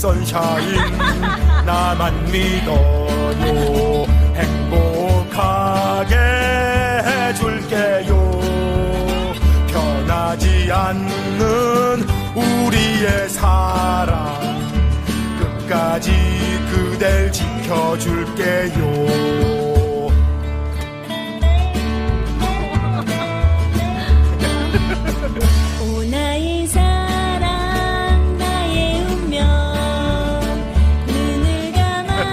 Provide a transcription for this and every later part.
선샤인 나만 믿어요. 행복하게 해줄게요. 변하지 않는 우리의 사랑. 끝까지 그댈 지켜줄게요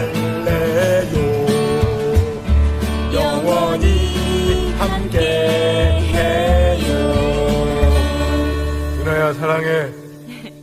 할래요. 영원히 함께 해요. 은하야 사랑해